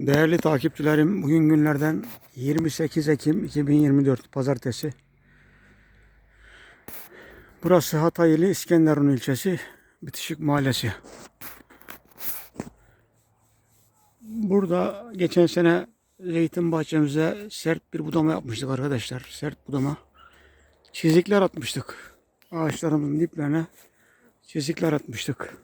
Değerli takipçilerim, bugün günlerden 28 Ekim 2024 Pazartesi. Burası Hataylı İskenderun ilçesi, Bitişik Mahallesi. Burada geçen sene zeytin bahçemize sert bir budama yapmıştık arkadaşlar. Sert budama. Çizikler atmıştık. Ağaçlarımızın diplerine çizikler atmıştık.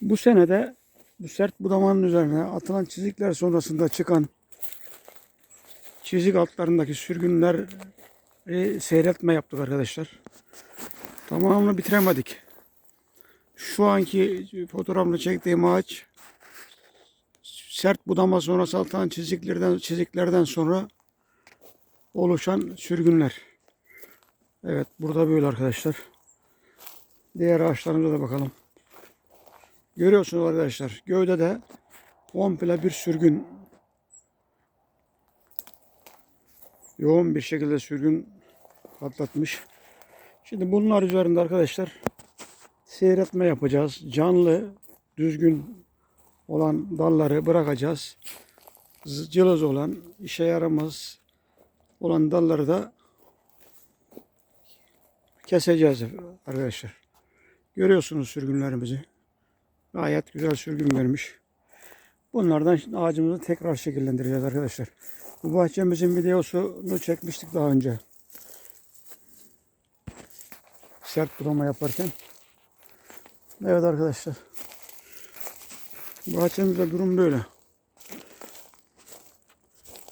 Bu senede bu sert budamanın üzerine atılan çizikler sonrasında çıkan çizik altlarındaki sürgünleri seyretme yaptık arkadaşlar. Tamamını bitiremedik. Şu anki fotoğrafını çektiğim ağaç sert budama sonrası atılan çiziklerden çiziklerden sonra oluşan sürgünler. Evet burada böyle arkadaşlar. Diğer ağaçlarımıza da bakalım. Görüyorsunuz arkadaşlar. Gövdede komple bir sürgün. Yoğun bir şekilde sürgün patlatmış. Şimdi bunlar üzerinde arkadaşlar seyretme yapacağız. Canlı, düzgün olan dalları bırakacağız. Cılız olan, işe yaramaz olan dalları da keseceğiz arkadaşlar. Görüyorsunuz sürgünlerimizi. Gayet güzel sürgün vermiş. Bunlardan şimdi ağacımızı tekrar şekillendireceğiz arkadaşlar. Bu bahçemizin videosunu çekmiştik daha önce. Sert budama yaparken. Evet arkadaşlar. Bahçemizde durum böyle.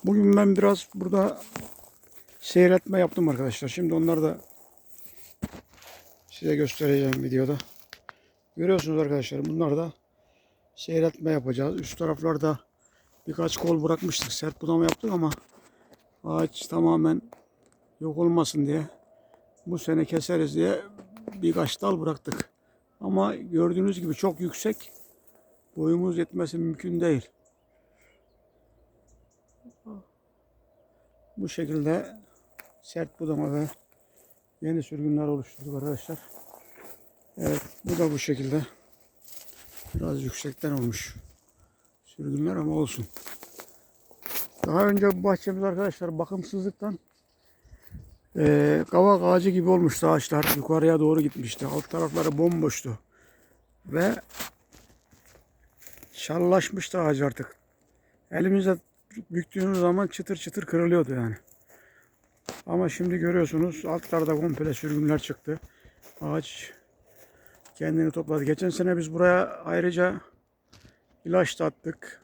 Bugün ben biraz burada seyretme yaptım arkadaşlar. Şimdi onları da size göstereceğim videoda. Görüyorsunuz arkadaşlar bunlar da seyretme yapacağız. Üst taraflarda birkaç kol bırakmıştık. Sert budama yaptık ama ağaç tamamen yok olmasın diye bu sene keseriz diye birkaç dal bıraktık. Ama gördüğünüz gibi çok yüksek. Boyumuz yetmesi mümkün değil. Bu şekilde sert budama ve yeni sürgünler oluşturduk arkadaşlar. Evet bu da bu şekilde. Biraz yüksekten olmuş sürgünler ama olsun. Daha önce bu bahçemiz arkadaşlar bakımsızlıktan eee kavak ağacı gibi olmuştu ağaçlar. Yukarıya doğru gitmişti. Alt tarafları bomboştu. Ve şallaşmıştı ağaç artık. Elimizle büktüğümüz zaman çıtır çıtır kırılıyordu yani. Ama şimdi görüyorsunuz altlarda komple sürgünler çıktı. Ağaç kendini topladı. Geçen sene biz buraya ayrıca ilaç da attık.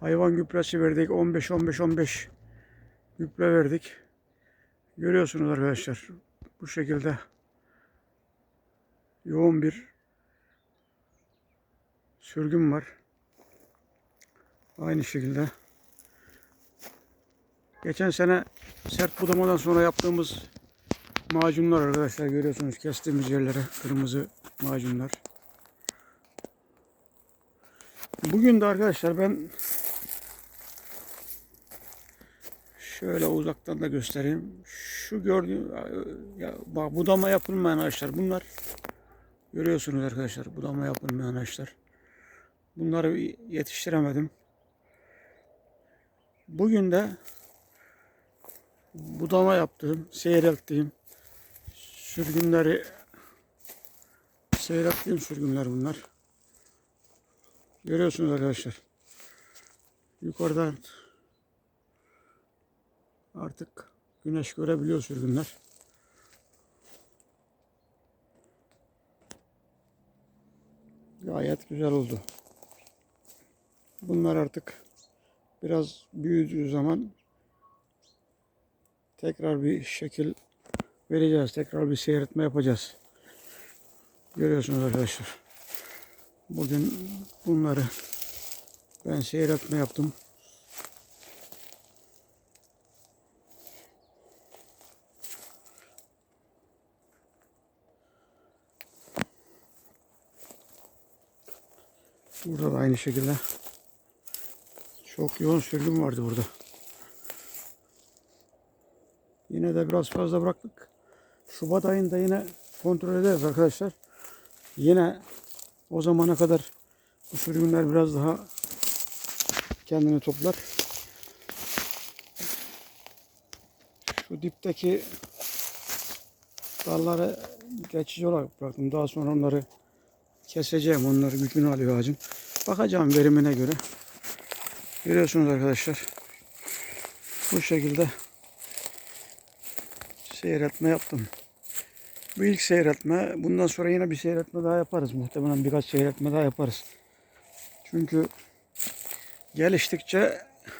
Hayvan gübresi verdik. 15-15-15 gübre verdik. Görüyorsunuz arkadaşlar. Bu şekilde yoğun bir sürgün var. Aynı şekilde. Geçen sene sert budamadan sonra yaptığımız macunlar arkadaşlar görüyorsunuz kestiğimiz yerlere kırmızı macunlar. Bugün de arkadaşlar ben şöyle uzaktan da göstereyim. Şu gördüğüm ya bak budama yapılmayan ağaçlar bunlar. Görüyorsunuz arkadaşlar budama yapılmayan ağaçlar. Bunları yetiştiremedim. Bugün de budama yaptığım, seyrelttiğim sürgünleri seyrettiğim sürgünler bunlar. Görüyorsunuz arkadaşlar. Yukarıdan artık güneş görebiliyor sürgünler. Gayet güzel oldu. Bunlar artık biraz büyüdüğü zaman tekrar bir şekil vereceğiz. Tekrar bir seyretme yapacağız. Görüyorsunuz arkadaşlar. Bugün bunları ben seyretme yaptım. Burada da aynı şekilde çok yoğun sürgün vardı burada. Yine de biraz fazla bıraktık. Şubat ayında yine kontrol ederiz arkadaşlar. Yine o zamana kadar Bu sürgünler biraz daha kendini toplar. Şu dipteki dalları geçici olarak bıraktım. Daha sonra onları keseceğim. Onları gücünü alıyor ağacın. Bakacağım verimine göre. Görüyorsunuz arkadaşlar. Bu şekilde seyretme yaptım. Bu ilk seyretme. Bundan sonra yine bir seyretme daha yaparız. Muhtemelen birkaç seyretme daha yaparız. Çünkü geliştikçe